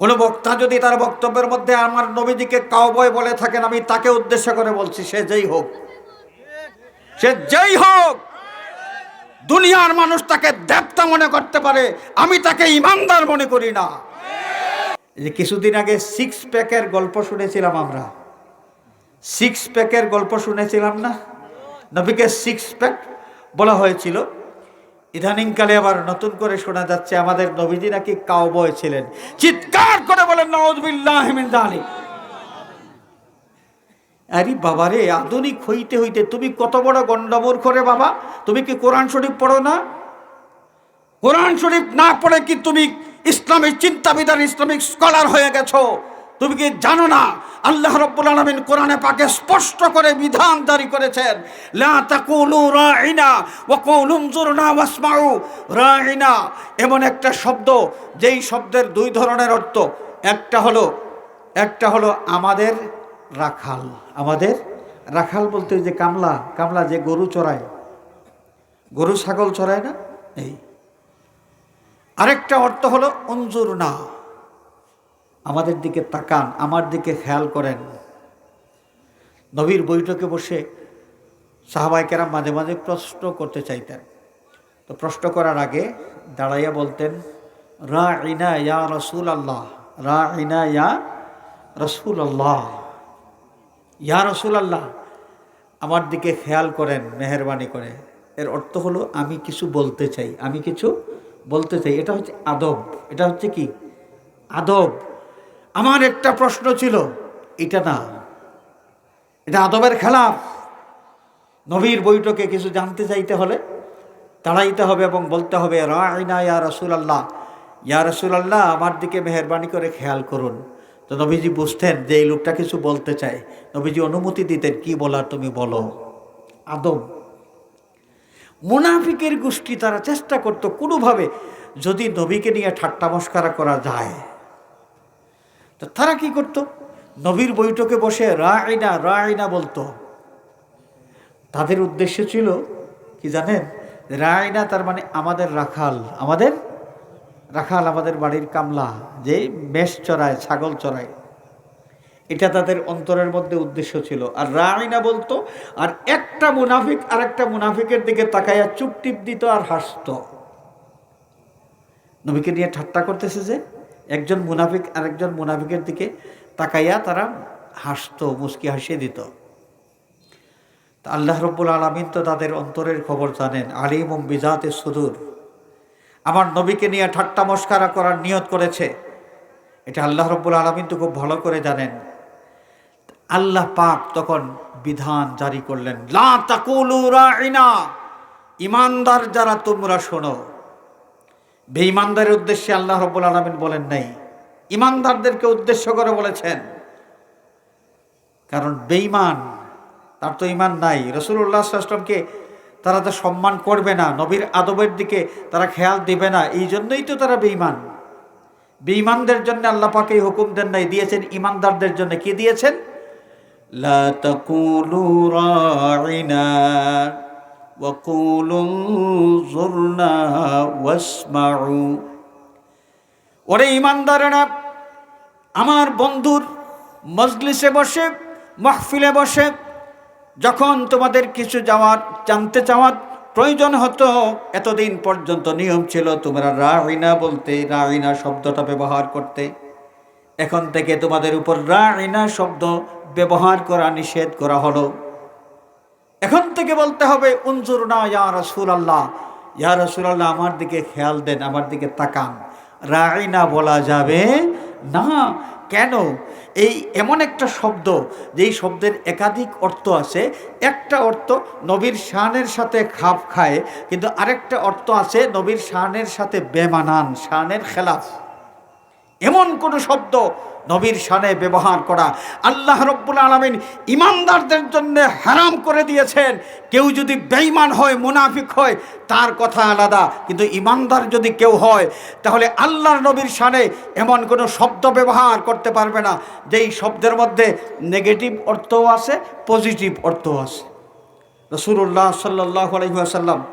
কোনো বক্তা যদি তার বক্তব্যের মধ্যে আমার নবীজিকে কাউবয় বলে থাকেন, আমি তাকে উদ্দেশ্য করে বলছি, সে যেই হোক, সে যেই হোক, দুনিয়ার মানুষ তাকে দেবতা মনে করতে পারে, আমি তাকে ইমানদার মনে করি না। যে কিছুদিন আগে সিক্স প্যাকের গল্প শুনেছিলাম আমরা। সিক্স প্যাকের গল্প শুনেছিলাম না? নবীকে সিক্স প্যাক বলা হয়েছিল। ইদানিংকালে আবার নতুন করে শোনা যাচ্ছে আমাদের নবীজি নাকি কাউবয় ছিলেন। চিৎকার করে বলেন আরে বাবারে, আধুনিক হইতে হইতে তুমি কত বড় গন্ডমূর করে বাবা? তুমি কি কোরআন শরীফ পড়ো না? কোরআন শরীফ না পড়ে কি তুমি ইসলামিক চিন্তাবিদার ইসলামিক স্কলার হয়ে গেছো? তুমি কি জানো না? আল্লাহ রব্বুল আলামিন কোরআনে পাকে স্পষ্ট করে বিধান জারি করেছেন, লা এমন একটা শব্দ, যেই শব্দের দুই ধরনের অর্থ, একটা হলো একটা হলো আমাদের রাখাল। আমাদের রাখাল বলতে যে কামলা কামলা যে গরু চড়ায়। গরু ছাগল চড়ায় না? এই। আরেকটা অর্থ হলো অঞ্জুর না আমাদের দিকে তাকান, আমার দিকে খেয়াল করেন। নবীর বৈঠকে বসে সাহাবাইকেরা মাঝে মাঝে প্রশ্ন করতে চাইতেন। তো প্রশ্ন করার আগে দাঁড়াইয়া বলতেন রা ইনা ইয়া রসুল আল্লাহ রা ইনা ইয়া রসুল আল্লাহ ইয়া রসুল আল্লাহ আমার দিকে খেয়াল করেন, মেহরবানি করে। এর অর্থ হলো, আমি কিছু বলতে চাই, আমি কিছু বলতে চাই। এটা হচ্ছে আদব। এটা হচ্ছে কি? আদব। আমার একটা প্রশ্ন ছিল, এটা না, এটা আদবের খেলাফ। নবীর বৈঠকে কিছু জানতে চাইতে হলে দাঁড়াইতে হবে এবং বলতে হবে, রাইনা ইয়া রসুল আল্লাহ ইয়া রসুল আল্লাহ আমার দিকে মেহরবানি করে খেয়াল করুন। তো নবীজি বুঝতেন যে এই লোকটা কিছু বলতে চায়। নবীজি অনুমতি দিতেন, কি বলার তুমি বলো। আদম মুনাফিকের গোষ্ঠী তারা চেষ্টা করতো কোনোভাবে যদি নবীকে নিয়ে ঠাট্টা মস্কারা করা যায়। তো তারা কি করতো? নবীর বৈঠকে বসে রাইনা রায়না বলতো। তাদের উদ্দেশ্য ছিল, কি জানেন? রায়না তার মানে আমাদের রাখাল। আমাদের? রাখাল আমাদের বাড়ির কামলা, যে মেষ চড়ায়, ছাগল চড়ায়। এটা তাদের অন্তরের মধ্যে উদ্দেশ্য ছিল। আর রায়না বলতো, আর একটা মুনাফিক আর একটা মুনাফিকের দিকে তাকাইয়া চুপ টিপ দিত আর হাসত। নবীকে নিয়ে ঠাট্টা করতেছে যে একজন মুনাফিক আরেকজন মুনাফিকের দিকে তাকাইয়া তারা হাসতো মুস্কি হাসিয়ে দিত। তা আল্লাহ রব্বুল আলমিন তো তাদের অন্তরের খবর জানেন আলিম বিজাতে সুদূর। আমার নবীকে নিয়ে ঠাট্টা মস্কারা করার নিয়ত করেছে। এটা আল্লাহ রব্বুল আলমিন তো খুব ভালো করে জানেন। আল্লাহ পাক তখন বিধান জারি করলেন, লা ইমানদার যারা তোমরা শোনো বেঈমানদারের উদ্দেশ্যে আল্লাহ রব্বুল আলমিন বলেন নাই। ইমানদারদেরকে উদ্দেশ্য করে বলেছেন। কারণ বেঈমান, তার তো ইমান নাই। রসুল্লাহ আসলামকে তারা তো সম্মান করবে না, নবীর আদবের দিকে তারা খেয়াল দিবে না এই জন্যই তো তারা বেঈমান। বেঈমানদের জন্য আল্লাহ পাকে হুকুম দেন নাই, দিয়েছেন ইমানদারদের জন্য। কি দিয়েছেন? লা ওয়াকুলু জুরনা ওয়াসমাউ ওরে ইমানদারেরা, আমার বন্ধুর মজলিসে বসে, মাহফিলে বসে, যখন তোমাদের কিছু যাওয়ার, জানতে চাওয়ার প্রয়োজন হতো, এতদিন পর্যন্ত নিয়ম ছিল তোমরা রাইনা বলতে রাইনা শব্দটা ব্যবহার করতে। এখন থেকে তোমাদের উপর রাইনা শব্দ ব্যবহার করা নিষেধ করা হলো। এখন থেকে বলতে হবে, উনজুর না ইয়া রসুল আল্লাহ ইয়া রসুল আল্লাহ আমার দিকে খেয়াল দেন, আমার দিকে তাকান। রাইনা বলা যাবে না। কেন? এই এমন একটা শব্দ, যেই শব্দের একাধিক অর্থ আছে। একটা অর্থ নবীর শানের সাথে খাপ খায়, কিন্তু আরেকটা অর্থ আছে নবীর শানের সাথে বেমানান, শানের খেলাফ। এমন কোনো শব্দ নবীর শানে ব্যবহার করা। আল্লাহ রব্বুল আলমিন ইমানদারদের জন্য হারাম করে দিয়েছেন। কেউ যদি বেঈমান হয়, মুনাফিক হয়, তার কথা আলাদা। কিন্তু ইমানদার যদি কেউ হয়, তাহলে আল্লাহর নবীর শানে এমন কোনো শব্দ ব্যবহার করতে পারবে না। যেই শব্দের মধ্যে নেগেটিভ অর্থও আছে, পজিটিভ অর্থও আছে। রসুল্লাহ সাল্লাহ আলহিহাসাল্লাম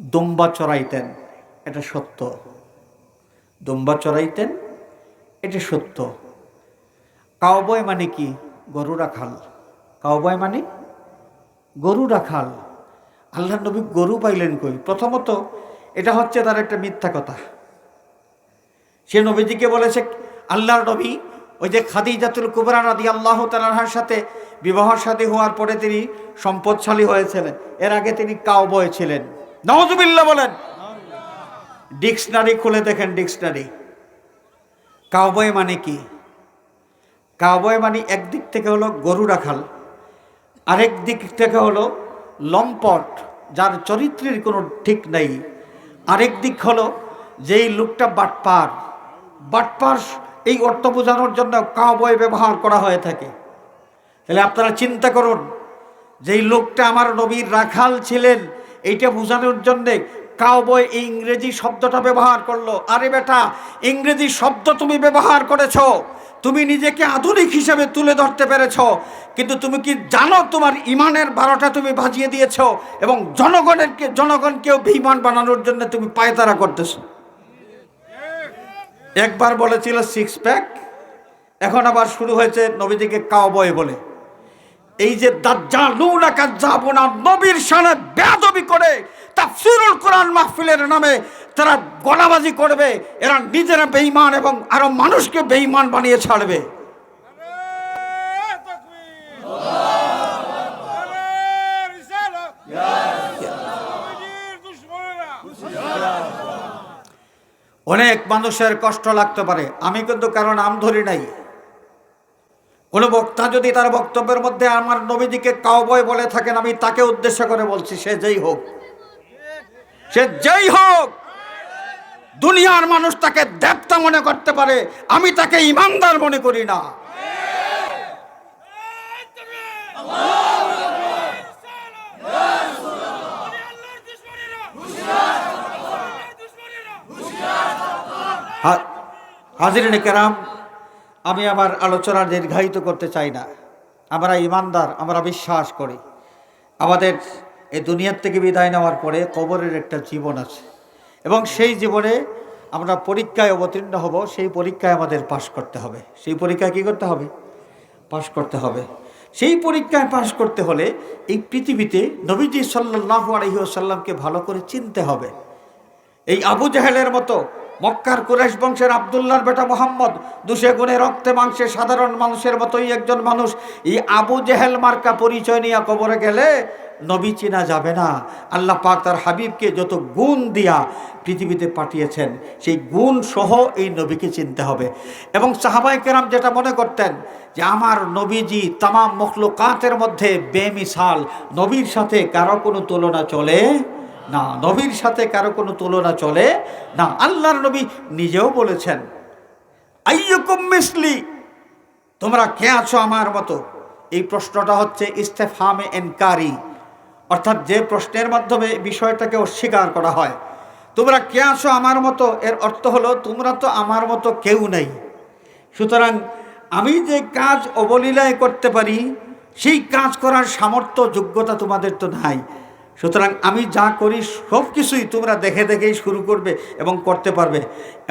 দুম্বা চড়াইতেন। এটা সত্য। দুম্বা চড়াইতেন, এটা সত্য। কাউবয় মানে কি? গরু রাখাল কাউবয় মানে গরু রাখাল আল্লাহ নবী গরু পাইলেন কই? প্রথমত এটা হচ্ছে তার একটা মিথ্যা কথা। সে নবীজিকে বলেছে, আল্লাহর নবী ওই যে খাদি খাদিজাতুল কুবরা রাদি আল্লাহ তালাহার সাথে বিবাহ সাদী হওয়ার পরে তিনি সম্পদশালী হয়েছিলেন। এর আগে তিনি কাউবয় ছিলেন। নওয়াজুবিল্লা বলেন। ডিকশনারি খুলে দেখেন ডিকশনারি কাউবয় মানে কি? কাউবয় মানে একদিক থেকে হলো গরু রাখাল আরেক দিক থেকে হলো লম্পট, যার চরিত্রের কোনো ঠিক নাই। আরেক দিক হলো যেই লোকটা বাটপার বাটপার এই অর্থ বোঝানোর জন্য কাউবয় ব্যবহার করা হয়ে থাকে। তাহলে আপনারা চিন্তা করুন, যেই লোকটা আমার নবীর রাখাল ছিলেন, এইটা বোঝানোর জন্যে কাউবয় ইংরেজি শব্দটা ব্যবহার করল। আরে বেটা, ইংরেজি শব্দ তুমি ব্যবহার করেছ। তুমি নিজেকে আধুনিক হিসেবে তুলে ধরতে পেরেছ। কিন্তু তুমি কি জানো তোমার ইমানের বারোটা তুমি ভাজিয়ে দিয়েছ এবং জনগণেরকে জনগণকেও বেইমান বানানোর জন্য তুমি পায়তারা করতেছ? একবার বলেছিল সিক্স প্যাক এখন আবার শুরু হয়েছে নবীজিকে কাউবয় বলে। এই যে নবীর শানে বেয়াদবি করে তাফসীরুল কোরআন মাহফিলের নামে তারা গলাবাজি করবে, এরা নিজেরা বেঈমান এবং আরও মানুষকে বেঈমান বানিয়ে ছাড়বে। অনেক মানুষের কষ্ট লাগতে পারে, আমি কিন্তু কারণ নাম ধরি নাই। কোনো বক্তা যদি তার বক্তব্যের মধ্যে আমার নবীজিকে কাউবয় বলে থাকেন, আমি তাকে উদ্দেশ্য করে বলছি, সে যেই হোক, সে যেই হোক, দুনিয়ার মানুষ তাকে দেবতা মনে করতে পারে, আমি তাকে ইমানদার মনে করি না। হাজির কেরাম আমি আমার আলোচনা দীর্ঘায়িত করতে চাই না। আমরা ইমানদার, আমরা বিশ্বাস করি। আমাদের এই দুনিয়ার থেকে বিদায় নেওয়ার পরে কবরের একটা জীবন আছে। এবং সেই জীবনে আমরা পরীক্ষায় অবতীর্ণ হব, সেই পরীক্ষায় আমাদের পাশ করতে হবে। সেই পরীক্ষায় কি করতে হবে? পাশ করতে হবে। সেই পরীক্ষায় পাশ করতে হলে এই পৃথিবীতে নবীজি সাল্লাহ আলহিউসাল্লামকে ভালো করে চিনতে হবে। এই আবু জাহেলের মতো মক্কার কুরেশ বংশের আবদুল্লার বেটা মোহাম্মদ দুশে গুণে রক্তে মাংসে সাধারণ মানুষের মতোই একজন মানুষ। এই আবু জেহেল মার্কা পরিচয় নিয়ে কবরে গেলে নবী চিনা যাবে না। আল্লাহ পাক তার হাবিবকে যত গুণ দিয়া পৃথিবীতে পাঠিয়েছেন, সেই গুণ সহ এই নবীকে চিনতে হবে। এবং সাহাবাই কেরাম যেটা মনে করতেন যে আমার নবীজি তামাম মখলুকাতের মধ্যে বেমিসাল, নবীর সাথে কারও কোনো তুলনা চলে না, নবীর সাথে কারও কোনো তুলনা চলে না, আল্লাহর নবী নিজেও বলেছেন, আইয়কুম তোমরা কে আছো আমার মতো? এই প্রশ্নটা হচ্ছে ইস্তেফামে এনকারি, অর্থাৎ যে প্রশ্নের মাধ্যমে বিষয়টাকে অস্বীকার করা হয়। তোমরা কে আছো আমার মতো? এর অর্থ হলো, তোমরা তো আমার মতো কেউ নেই। সুতরাং আমি যে কাজ অবলীলায় করতে পারি, সেই কাজ করার সামর্থ্য, যোগ্যতা তোমাদের তো নাই। সুতরাং আমি যা করি, সব কিছুই তোমরা দেখে দেখেই শুরু করবে এবং করতে পারবে।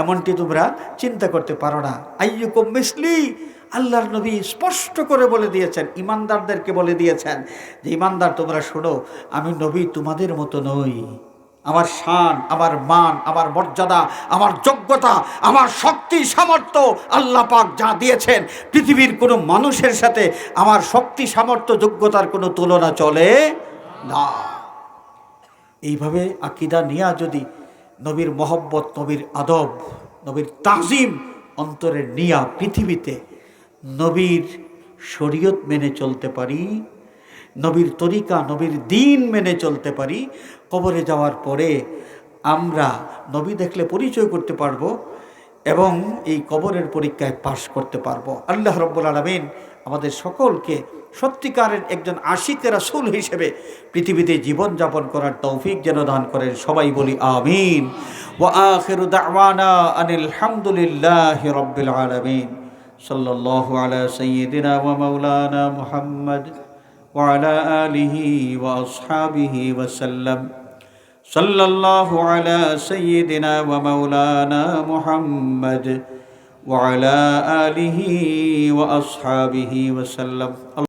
এমনটি তোমরা চিন্তা করতে পারো না। আইয়ুকুম মিসলি, আল্লাহর নবী স্পষ্ট করে বলে দিয়েছেন, ইমানদারদেরকে বলে দিয়েছেন যে, ইমানদার তোমরা শোনো, আমি নবী তোমাদের মতো নই। আমার শান, আমার মান, আমার মর্যাদা, আমার যোগ্যতা, আমার শক্তি, সামর্থ্য আল্লাহ পাক যা দিয়েছেন, পৃথিবীর কোনো মানুষের সাথে আমার শক্তি, সামর্থ্য, যোগ্যতার কোনো তুলনা চলে না। এইভাবে আকিদা নিয়া যদি নবীর মহব্বত, নবীর আদব, নবীর তাজিম অন্তরে নিয়া পৃথিবীতে নবীর শরীয়ত মেনে চলতে পারি, নবীর তরিকা, নবীর দিন মেনে চলতে পারি, কবরে যাওয়ার পরে আমরা নবী দেখলে পরিচয় করতে পারব এবং এই কবরের পরীক্ষায় পাশ করতে পারব। আল্লাহ রব্বুল আলমিন আমাদের সকলকে সত্যিকারের একজন আশিকে রাসুল হিসেবে পৃথিবীতে জীবনযাপন করার তৌফিক যেন দান করেন। সবাই বলি আমিন। ও আখিরু দাওয়ানা আনিল হামদুলিল্লাহ রব্বিল আলামিন। সাল্লাল্লাহু আলা সাইয়্যিদিনা ওয়া মাওলানা মুহাম্মদ ওয়া আলিহি ওয়া আসহাবিহি ওয়া সাল্লাম। সাল্লাল্লাহু আলা সাইয়্যিদিনা وعلى آله وأصحابه وسلم.